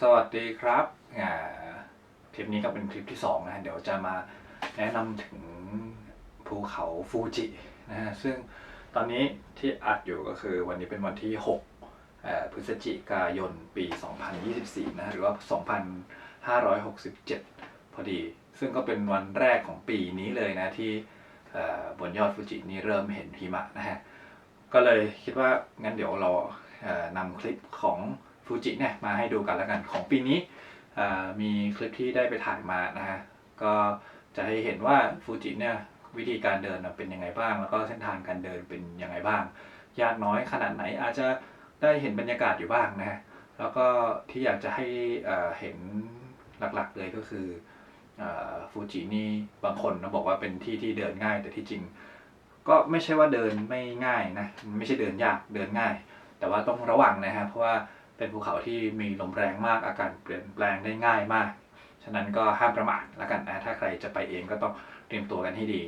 สวัสดีครับคลิปนี้ก็เป็นคลิปที่สองนะเดี๋ยวจะมาแนะนำถึงภูเขาฟูจินะฮะซึ่งตอนนี้ที่อัดอยู่ก็คือวันนี้เป็นวันที่6พฤศจิกายนปี 2024 นะหรือว่า 2567 พอดี ซึ่งก็เป็นวันแรกของปีนี้เลยนะที่บนยอดฟูจินี่เริ่มเห็นหิมะนะฮะก็เลยคิดว่างั้นเดี๋ยวเรานำคลิปของ ฟูจิเนี่ยมาให้ดูกันแล้วกันของปีนี้มีคลิปที่ได้ไปถ่ายมานะฮะก็จะให้เห็นว่าฟูจิเนี่ยวิธีการเดินเป็นยังไงบ้าง แล้วก็เส้นทางการเดินเป็นยังไงบ้าง ยากน้อยขนาดไหนอาจจะได้เห็นบรรยากาศอยู่บ้างนะฮะแล้วก็ที่อยากจะให้เห็นหลักๆเลยก็คืออฟูจินี่บางคนนะบอกว่าเป็นที่ที่เดินง่าย แต่ที่จริง ก็ไม่ใช่ว่าเดินไม่ง่ายนะไม่ใช่เดินยากเดินง่าย แต่ว่าต้องระวังนะฮะเพราะว่า เป็นภูเขาที่มีลมแรงมาก อากาศเปลี่ยนแปลงได้ง่ายมาก ฉะนั้นก็ห้ามประมาทแล้วกันนะถ้าใครจะไปเองก็ต้องเตรียมตัวกันให้ดี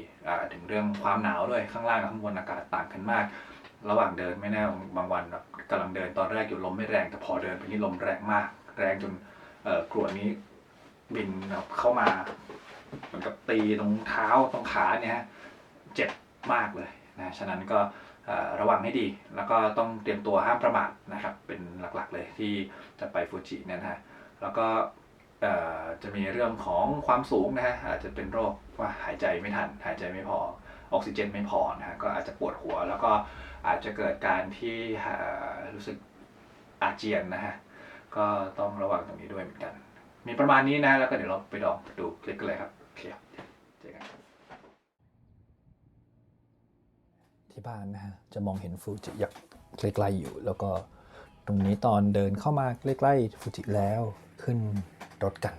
ถึงเรื่องความหนาวด้วยข้างล่างกับข้างบนอากาศต่างกันมาก ระหว่างเดินไม่แน่บางวันแบบกำลังเดินตอนแรกอยู่ลมไม่แรง แต่พอเดินไปนี่ลมแรงมาก แรงจนเอ่อกรวดนี้บินเข้ามาเหมือนกับตีตรงเท้าตรงขาเนี่ยเจ็บมากเลยนะฉะนั้นก็ ระวังให้ดี แล้วก็ต้องเตรียมตัวห้ามประมาทนะครับ เป็นหลักๆเลยที่จะไปฟูจิเนี่ยนะฮะแล้วก็จะมีเรื่องของความสูงนะฮะอาจจะเป็นโรคว่าหายใจไม่ทัน หายใจไม่พอออกซิเจนไม่พอนะฮะก็อาจจะปวดหัว แล้วก็อาจจะเกิดการที่รู้สึกอาเจียนนะฮะก็ต้องระวังตรงนี้ด้วยเหมือนกัน มีประมาณนี้นะแล้วก็เดี๋ยวเราไปลองดูคลิปกันเลยครับโอเคครับเจอกัน ที่บ้านนะฮะ จะมองเห็นฟูจิอย่างใกล้ๆอยู่ แล้วก็ตรงนี้ตอนเดินเข้ามาใกล้ๆฟูจิแล้วขึ้นรถกัน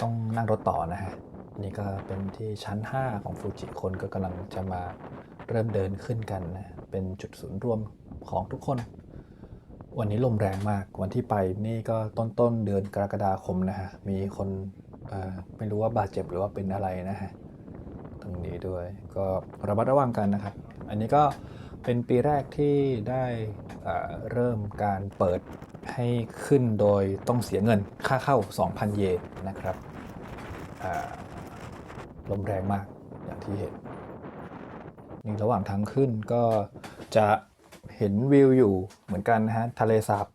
ต้องนั่งรถต่อนะฮะ นี่ก็เป็นที่ชั้น 5 ของฟูจิคนก็กำลังจะมาเริ่มเดินขึ้นกันนะเป็นจุดศูนย์รวมของทุกคน วันนี้ลมแรงมากวันที่ไปนี่ก็ต้นต้นๆเดือนกรกฎาคมนะฮะ มีคนไม่รู้ว่าบาดเจ็บหรือว่าเป็นอะไรนะฮะ ตรงนี้ด้วยก็ระมัดระวังกันนะครับ อันนี้ก็เป็นปีแรกที่ได้เริ่มการเปิดให้ขึ้นโดยต้องเสียเงินค่าเข้า 2,000 เยนนะครับลมแรงมากอย่างที่เห็น นี่ระหว่างทางขึ้นก็จะเห็นวิวอยู่เหมือนกันนะฮะทะเลสาบ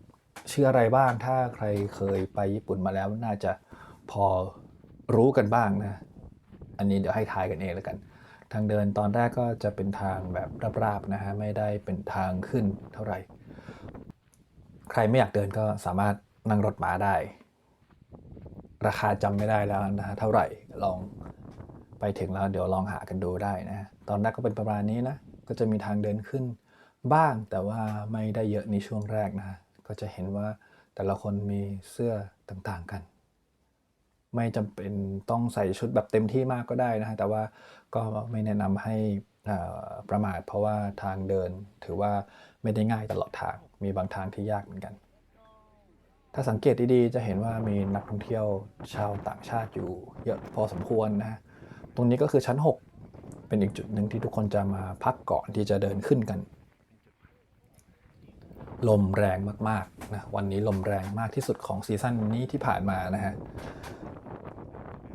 ชื่ออะไรบ้างถ้าใครเคยไปญี่ปุ่นมาแล้วน่าจะพอรู้กันบ้างนะ อันนี้เดี๋ยวให้ทายกันเองแล้วกัน ทางเดินตอนแรกก็จะเป็นทางแบบราบๆนะฮะไม่ได้เป็นทางขึ้นเท่าไหร่ ใครไม่อยากเดินก็สามารถนั่งรถม้าได้ ราคาจำไม่ได้แล้วนะฮะเท่าไหร่ลองไปถึงแล้วเดี๋ยวลองหากันดูได้นะฮะตอนแรกก็เป็นประมาณนี้นะก็จะมีทางเดินขึ้นบ้างแต่ว่าไม่ได้เยอะในช่วงแรกนะฮะก็จะเห็นว่าแต่ละคนมีเสื้อต่างๆกัน ไม่จำเป็นต้องใส่ชุดแบบเต็มที่มากก็ได้นะฮะแต่ว่าก็ไม่แนะนำให้อ่าประมาทเพราะว่าทางเดินถือว่าไม่ได้ง่ายตลอดทาง มีบางทางที่ยากเหมือนกัน ถ้าสังเกตดีๆจะเห็นว่ามีนักท่องเที่ยวชาวต่างชาติอยู่เยอะพอสมควรนะฮะตรงนี้ก็คือชั้น 6 เป็นอีกจุดหนึ่งที่ทุกคนจะมาพักก่อนที่จะเดินขึ้นกัน ลมแรงมากๆนะวันนี้ลมแรงมากที่สุดของซีซั่นนี้ที่ผ่านมานะฮะ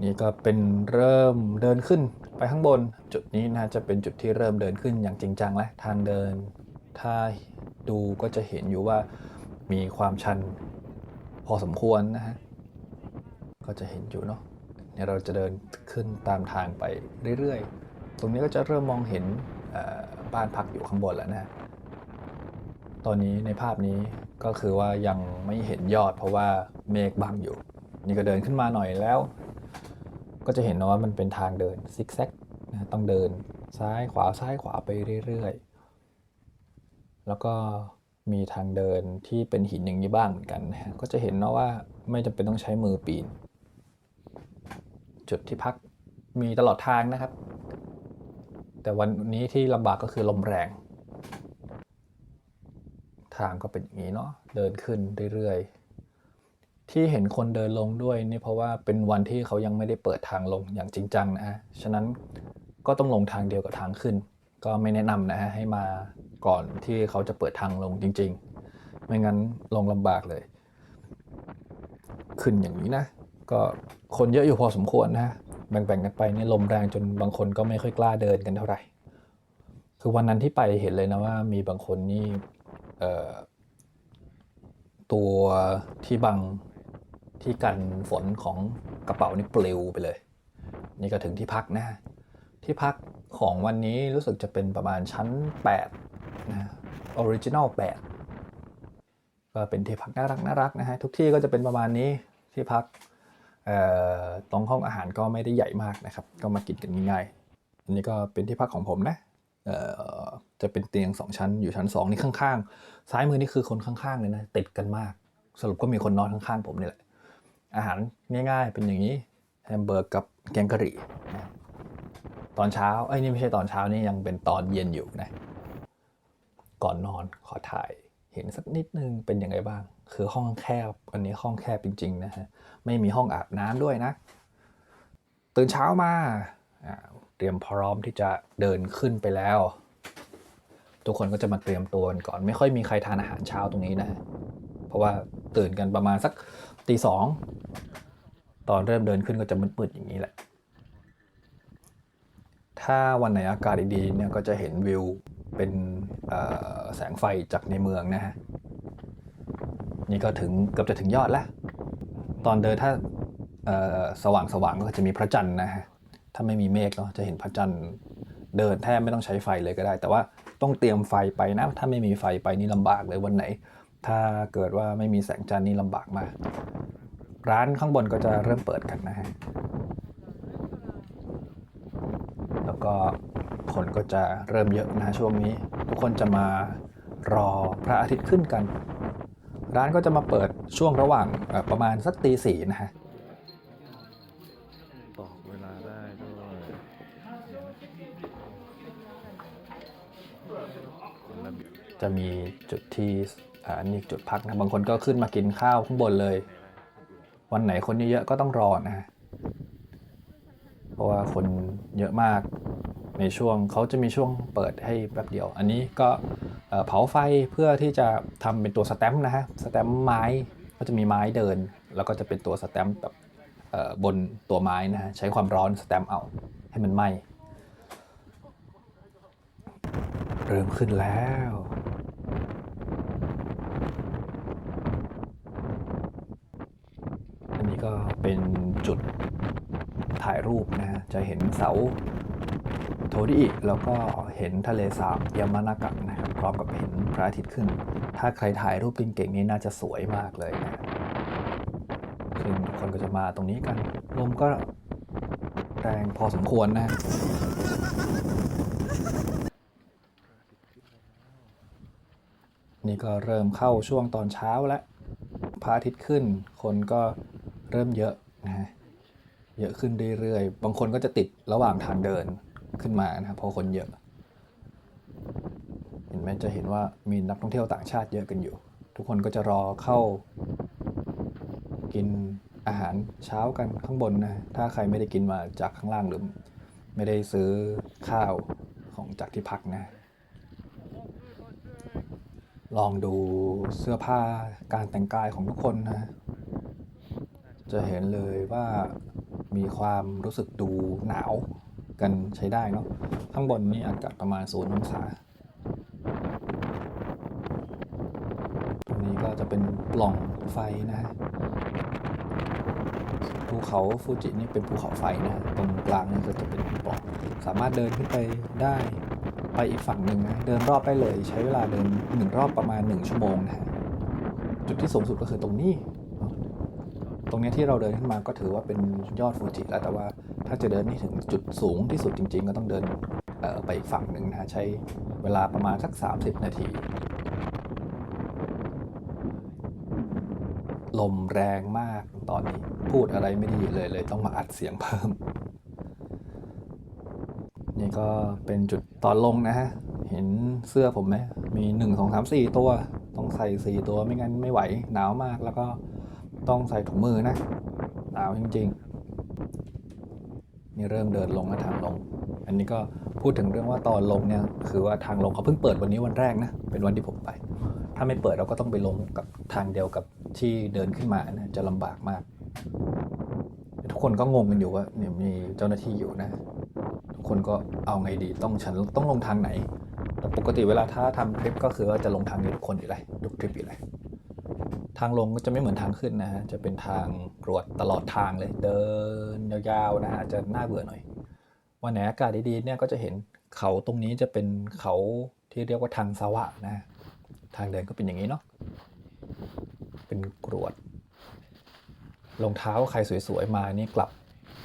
นี่ก็เป็นเริ่มเดินขึ้นไปข้างบน จุดนี้นะจะเป็นจุดที่เริ่มเดินขึ้นอย่างจริงจังและทางเดิน ถ้าดูก็จะเห็นอยู่ว่ามีความชันพอสมควรนะฮะก็จะเห็นอยู่เนาะเนี่ยเราจะเดินขึ้นตามทางไปเรื่อยๆ ตรงนี้ก็จะเริ่มมองเห็นบ้านพักอยู่ข้างบนแล้วนะฮะตอนนี้ในภาพนี้ก็คือว่ายังไม่เห็นยอดเพราะว่าเมฆบังอยู่ นี่ก็เดินขึ้นมาหน่อยแล้ว ก็จะเห็นนะว่ามันเป็นทางเดินซิกแซกนะต้องเดินซ้ายขวาซ้ายขวาไปเรื่อยๆ แล้วก็มีทางเดินที่เป็นหินอย่างนี้บ้างเหมือนกันนะฮะก็จะเห็นนะว่าไม่จำเป็นต้องใช้มือปีน จุดที่พักมีตลอดทางนะครับ แต่วันนี้ที่ลำบากก็คือลมแรง ทางก็เป็นอย่างนี้เนาะเดินขึ้นเรื่อยๆ ที่เห็นคนเดินลงด้วยนี่เพราะว่าเป็นวันที่เขายังไม่ได้เปิดทางลงอย่างจริงจังนะฮะ ฉะนั้นก็ต้องลงทางเดียวกับทางขึ้น ก็ไม่แนะนำนะฮะให้มาก่อนที่เขาจะเปิดทางลงจริง ๆ ไม่งั้นลงลำบากเลย ขึ้นอย่างนี้นะ ก็คนเยอะอยู่พอสมควรนะฮะแบ่งๆกันไปนี่ลมแรงจนบางคนก็ไม่ค่อยกล้าเดินกันเท่าไหร่ คือวันนั้นที่ไปเห็นเลยนะว่ามีบางคนนี่ตัวที่บัง ที่กันฝนของกระเป๋านี่ปลิวไปเลย นี่ก็ถึงที่พักนะฮะที่พักของวันนี้รู้สึกจะเป็นประมาณชั้น 8 นะออริจินอล8 ก็เป็นที่พักน่ารักน่ารักนะฮะ ทุกที่ก็จะเป็นประมาณนี้ที่พักเอ่อตรงห้องอาหารก็ไม่ได้ใหญ่มากนะครับ ก็มากินกันง่ายๆอันนี้ก็เป็นที่พักของผมนะเอ่อจะเป็นเตียง2ชั้นอยู่ชั้น2นี่ข้างๆ ซ้ายมือนี่คือคนข้างๆเลยนะติดกันมาก สรุปก็มีคนนอนข้างๆผมนี่แหละ อาหารง่ายๆ เป็นอย่างนี้แฮมเบอร์กกับแกงกะหรี่ตอนเช้าไอ้นี่ไม่ใช่ตอนเช้านี่ยังเป็นตอนเย็นอยู่นะก่อนนอนขอถ่ายเห็นสักนิดนึงเป็นยังไงบ้าง คือห้องแคบอันนี้ห้องแคบจริง ๆ นะฮะไม่มีห้องอาบน้ำด้วยนะ ตื่นเช้ามาอ่าเตรียมพร้อมที่จะเดินขึ้นไปแล้ว ทุกคนก็จะมาเตรียมตัวกันก่อน ไม่ค่อยมีใครทานอาหารเช้าตรงนี้นะ เพราะว่าตื่นกันประมาณสัก ตีสองตอนเริ่มเดินขึ้นก็จะมืดๆอย่างนี้แหละ ถ้าวันไหนอากาศดีๆเนี่ยก็จะเห็นวิวเป็นแสงไฟจากในเมืองนะฮะ นี่ก็ถึงเกือบจะถึงยอดแล้ว ตอนเดินถ้าสว่างสว่างๆก็จะมีพระจันทร์นะฮะ ถ้าไม่มีเมฆเนาะจะเห็นพระจันทร์เดินแทบไม่ต้องใช้ไฟเลยก็ได้ แต่ว่าต้องเตรียมไฟไปนะ ถ้าไม่มีไฟไปนี่ลำบากเลยวันไหน ถ้าเกิดว่าไม่มีแสงจันทร์นี่ลำบากมาก ร้านข้างบนก็จะเริ่มเปิดกันนะฮะ แล้วก็คนก็จะเริ่มเยอะนะช่วงนี้ ทุกคนจะมารอพระอาทิตย์ขึ้นกัน ร้านก็จะมาเปิดช่วงระหว่างเอ่อประมาณสักตีสี่นะฮะบอกเวลาได้ด้วยเป็นระเบียบจะมี จุดที่อันนี้จุดพักนะบางคนก็ขึ้นมากินข้าวข้างบนเลย วันไหนคนเยอะๆก็ต้องรอนะเพราะว่าคนเยอะมากในช่วงเขาจะมีช่วงเปิดให้แป๊บเดียว อันนี้ก็เผาไฟเพื่อที่จะทำเป็นตัวสแตมป์นะฮะสแตมป์ไม้ก็จะมีไม้เดิน แล้วก็จะเป็นตัวสแตมป์แบบบนตัวไม้นะฮะใช้ความร้อนสแตมป์เอาให้มันไหมเริ่มขึ้นแล้ว อันนี้ก็เป็นจุดถ่าย รูปนะฮะจะเห็นเสาโทริอิแล้วก็เห็นทะเลสาบยามานากะนะครับพร้อมกับเห็นพระอาทิตย์ขึ้น ถ้าใครถ่ายรูปเก่งๆนี่น่าจะสวยมากเลยนะซึ่งคนก็จะมาตรงนี้กันลมก็แรงพอสมควรนะนี่ก็เริ่มเข้าช่วงตอนเช้าแล้วพระอาทิตย์ขึ้น คนก็เริ่มเยอะนะฮะ เยอะขึ้นเรื่อยๆ บางคนก็จะติดระหว่างทางเดินขึ้นมานะครับเพราะคนเยอะ เห็นไหมจะเห็นว่ามีนักท่องเที่ยวต่างชาติเยอะกันอยู่ ทุกคนก็จะรอเข้า กินอาหารเช้ากันข้างบนนะ ถ้าใครไม่ได้กินมาจากข้างล่างหรือไม่ได้ซื้อข้าวของจากที่พักนะ ลองดูเสื้อผ้าการแต่งกายของทุกคนนะ จะเห็นเลยว่า มีความรู้สึกดูหนาวกันใช้ได้เนาะข้างบนนี่อากาศประมาณศูนย์องศาตรงนี้ก็จะเป็นปล่องไฟนะฮะภูเขาฟูจินี่เป็นภูเขาไฟนะตรงกลางนี่ก็จะเป็นปล่องสามารถเดินขึ้นไปได้ไปอีกฝั่งหนึ่งนะเดินรอบได้เลยใช้เวลาเดินหนึ่งรอบประมาณ 1 ชั่วโมงนะฮะจุดที่สูงสุดก็คือตรงนี้ ตรงนี้ที่เราเดินขึ้นมาก็ถือว่าเป็นยอดฟูจิแล้วแต่ว่าถ้าจะเดินให้ถึงจุดสูงที่สุดจริง ๆ ก็ต้องเดินไปอีกฝั่งหนึ่งนะใช้เวลาประมาณสัก 30 นาที ลมแรงมากตอนนี้พูดอะไรไม่ดีเลยเลยต้องมาอัดเสียงเพิ่ม นี่ก็เป็นจุดตอนลงนะฮะ เห็นเสื้อผมไหมมีหนึ่งสองสามสี่ตัว ต้องใส่สี่ตัวไม่งั้นไม่ไหวหนาวมากแล้วก็ ต้องใส่ถุงมือนะหนาวจริง ๆ นี่เริ่มเดินลงแล้วทางลง อันนี้ก็พูดถึงเรื่องว่าตอนลงเนี่ยคือว่าทางลงเขาเพิ่งเปิดวันนี้วันแรกนะ เป็นวันที่ผมไป ถ้าไม่เปิดเราก็ต้องไปลงกับทางเดียวกับที่เดินขึ้นมานะจะลำบากมาก ทุกคนก็งงกันอยู่ว่าเนี่ยมีเจ้าหน้าที่อยู่นะ ทุกคนก็เอาไงดีต้องฉันต้องลงทางไหนแต่ปกติเวลาถ้าทำทริปก็คือว่าจะลงทางนี้ทุกคนอยู่แล้วทุกทริปอยู่แล้ว ทางลงก็จะไม่เหมือนทางขึ้นนะฮะ จะเป็นทางกรวดตลอดทางเลย เดินยาวๆนะฮะจจะน่าเบื่อหน่อย วันไหนอากาศดีๆเนี่ยก็จะเห็นเขาตรงนี้จะเป็นเขาที่เรียกว่าทางสวะนะ ทางเดินก็เป็นอย่างนี้เนาะ เป็นกรวด รองเท้าใครสวยๆมานี่กลับ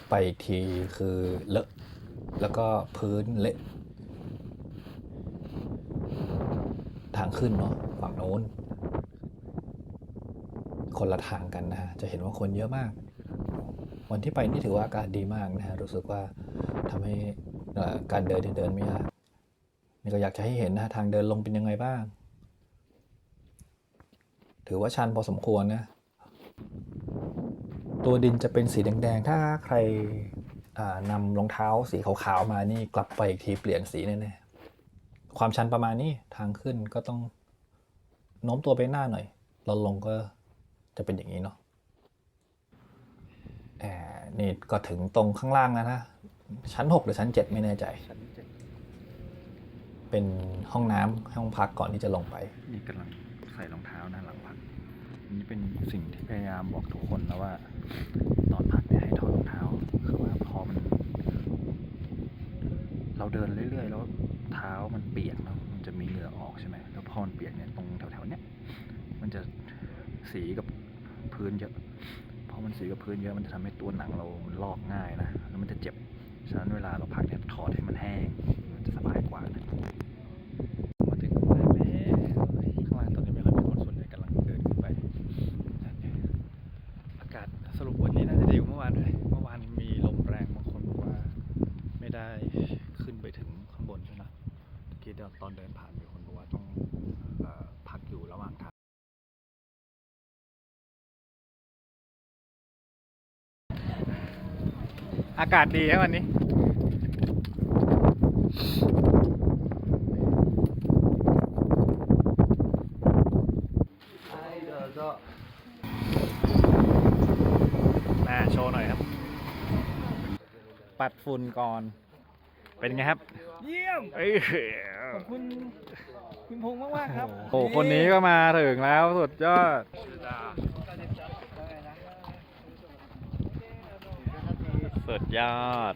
ไปอีกทีคือเลอะ แล้วก็พื้นเละ ทางขึ้นเนาะฝั่งโน้น คนละทางกันนะฮะจะเห็นว่าคนเยอะมาก วันที่ไปนี่ถือว่าอากาศดีมากนะฮะรู้สึกว่าทำให้การเดินเดินไม่ยากนี่ก็อยากจะให้เห็นนะฮะทางเดินลงเป็นยังไงบ้าง ถือว่าชันพอสมควรนะตัวดินจะเป็นสีแดงๆ ถ้าใครอ่านำรองเท้าสีขาวๆมานี่กลับไปอีกทีเปลี่ยนสีแน่ๆความชันประมาณนี้ทางขึ้นก็ต้องโน้มตัวไปหน้าหน่อยเราลงก็ จะเป็นอย่างนี้เนาะแอบนี่ก็ถึงตรงข้างล่างแล้วนะ ชั้น 6 หรือชั้น 7 ไม่แน่ใจเป็นห้องน้ำห้องพักก่อนที่จะลงไป นี่กำลังใส่รองเท้านะหลังพัก นี่เป็นสิ่งที่พยายามบอกทุกคนนะว่า ตอนพักเนี่ยให้ถอดรองเท้า คือว่าพอมัน เราเดินเรื่อยๆ แล้วเท้ามันเปียกเนาะมันจะมีเหงื่อออกใช่ไหมแล้วพอมันเปียกเนี่ยตรงแถวๆเนี้ยมันจะสีกับ พื้นเยอะพอมันสีกับพื้นเยอะมันจะทำให้ตัวหนังเรามันลอกง่ายนะแล้วมันจะเจ็บฉะนั้นเวลาเราพักเนี่ยถอดให้มันแห้งมันจะสบายกว่านะ มาถึงแล้วข้างล่างตอนนี้ไม่ค่อยมีคนส่วนใหญ่กำลังเดินขึ้นไป อากาศสรุปวันนี้น่าจะดีกว่าเมื่อวานด้วย เมื่อวานมีลมแรงบางคนบอกว่าไม่ได้ขึ้นไปถึงข้างบนใช่ไหมเมื่อกี้ตอนเดินผ่านมีคนบอกว่าต้องเอ่อพักอยู่ระหว่างทาง อากาศดีครับวันนี้ มาโชว์หน่อยครับ ปัดฝุ่นก่อน เป็นไงครับ เยี่ยม เอ้ยขอบคุณคุณพงษ์มากมากๆครับ โอ้โหคนนี้ก็มาถึงแล้วสุดยอด สุดยอด